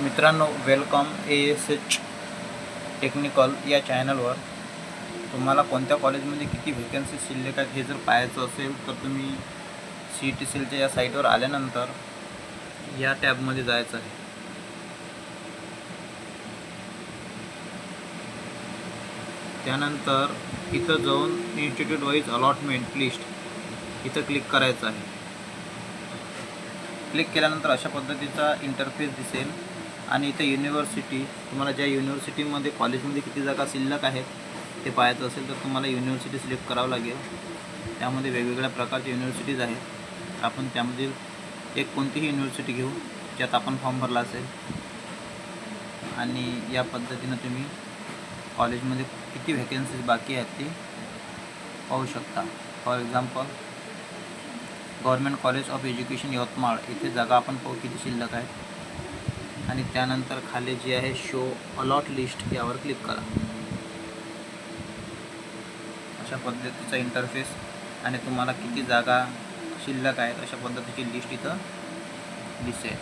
मित्रांनो welcome A S H technical या चॅनलवर तुम्हाला कोणत्या कॉलेजमध्ये किती व्हेकन्सी शिल्लक आहेत हे जर पाहायचं असेल तर तुम्ही सी टी सीलच्या या साईटवर आल्यानंतर या टॅबमध्ये जायचं आहे. त्यानंतर इथं जाऊन इन्स्टिट्यूट वाईज अलॉटमेंट लिस्ट इथं क्लिक करायचं आहे. क्लिक केल्यानंतर अशा पद्धतीचा इंटरफेस दिसेल. आणि इथं युनिव्हर्सिटी तुम्हाला ज्या युनिव्हर्सिटीमध्ये कॉलेजमध्ये किती जागा शिल्लक आहेत ते पाहायचं असेल तर तुम्हाला युनिव्हर्सिटी सिलेक्ट करावं लागेल. त्यामध्ये वेगवेगळ्या प्रकारच्या युनिव्हर्सिटीज आहेत. आपण त्यामधील एक कोणतीही युनिव्हर्सिटी घेऊ ज्यात आपण फॉर्म भरला असेल. आणि या पद्धतीनं तुम्ही कॉलेजमध्ये किती व्हॅकन्सीज बाकी आहेत ती पाहू शकता. For example government college of education Yavatmal इथे जागा आपण पाहू किती शिल्लक आहेत. आणि त्यानंतर खाली जी आहे शो अलॉट लिस्ट यावर क्लिक करा. अशा पद्धतीचा इंटरफेस आणि तुम्हाला किती जागा शिल्लक आहेत अशा पद्धतीची लिस्ट इथं दिसेल.